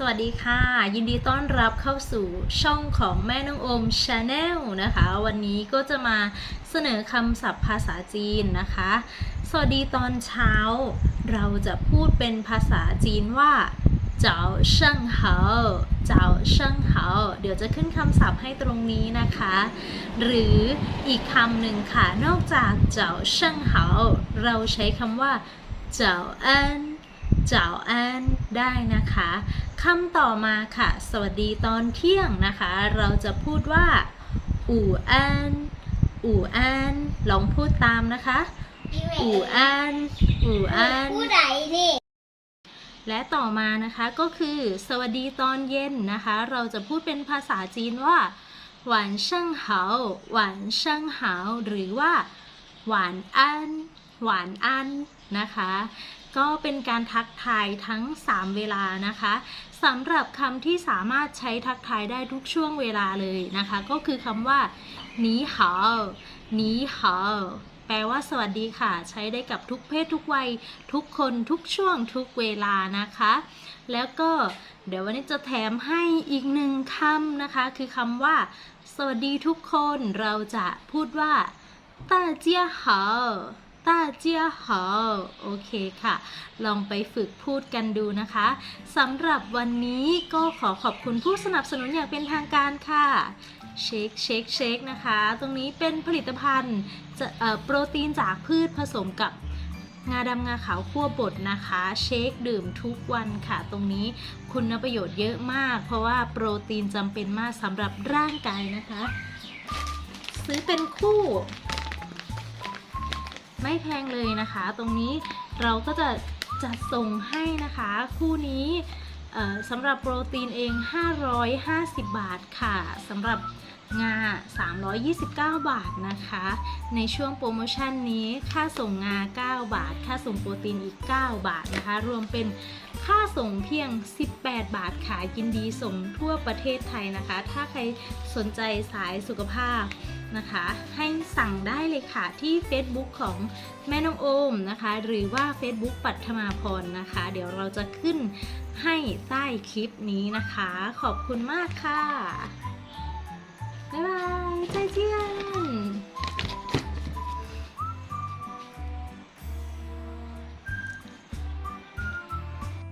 สวัสดีค่ะ ยินดีต้อนรับเข้าสู่ช่องของแม่น้องโอมชาแนลนะคะ วันนี้ก็จะมาเสนอคำศัพท์ภาษาจีนนะคะ สวัสดีตอนเช้า เราจะพูดเป็นภาษาจีนว่าเจ้าเชิงเหาเจ้าเชิงเหาเดี๋ยวจะขึ้นคำศัพท์ให้ตรงนี้นะคะ หรืออีกคำหนึ่งค่ะ นอกจากเจ้าเชิงเหาเราใช้คำว่าเจ้าอัน เจ้าอันได้นะคะคำต่อมาค่ะ สวัสดีตอนเที่ยงนะคะ เราจะพูดว่า อู่อันอู่อันลองพูดตามนะคะ อู่อันอู่อันผู้ใดนี่และต่อมานะคะก็คือ สวัสดีตอนเย็นนะคะ เราจะพูดเป็นภาษาจีนว่า หวานช่างเหาหวานช่างเหาหรือว่า หวานอันหวานอันนะคะ ก็เป็นการทักทายทั้ง 3 เวลานะคะสำหรับคำที่สามารถใช้ทักทายได้ทุกช่วงเวลาเลยนะคะ ก็คือคำว่าหนีเหาหนีเหาแปลว่าสวัสดีค่ะ ใช้ได้กับทุกเพศทุกวัย ทุกคนทุกช่วงทุกเวลานะคะ แล้วก็เดี๋ยววันนี้จะแถมให้อีกหนึ่งคำนะคะ คือคำว่า สวัสดีทุกคนเราจะพูดว่าต้าเจียเหา ต้าเจียหาโอเคค่ะ ลองไปฝึกพูดกันดูนะคะสำหรับวันนี้ก็ขอขอบคุณผู้สนับสนุนอย่างเป็นทางการค่ะเชคเชคเชคนะคะ ตรงนี้เป็นผลิตภัณฑ์โปรตีนจากพืชผสมกับงาดำงาขาวคั่วบดนะคะ เชคดื่มทุกวันค่ะ ตรงนี้คุณประโยชน์เยอะมาก เพราะว่าโปรตีนจำเป็นมากสำหรับร่างกายนะคะ ซื้อเป็นคู่ ไม่แพงเลยนะคะ ตรงนี้เราก็จะจัดส่งให้นะคะ คู่นี้สำหรับโปรตีนเอง 550 บาทค่ะสำหรับงา 329 บาทนะคะ ในช่วงโปรโมชั่นนี้ค่าส่งงา 9 บาท ค่าส่งโปรตีนอีก 9 บาทนะคะ รวมเป็นค่าส่งเพียง 18 บาทค่ะยินดีส่งทั่วประเทศไทยนะคะ ถ้าใครสนใจสายสุขภาพ นะคะ ให้สั่งได้เลยค่ะที่ Facebook ของแม่น้องโอมนะคะ หรือว่า Facebook ปัทมาพรนะคะ เดี๋ยวเราจะขึ้นให้ใต้คลิปนี้นะคะ ขอบคุณมากค่ะ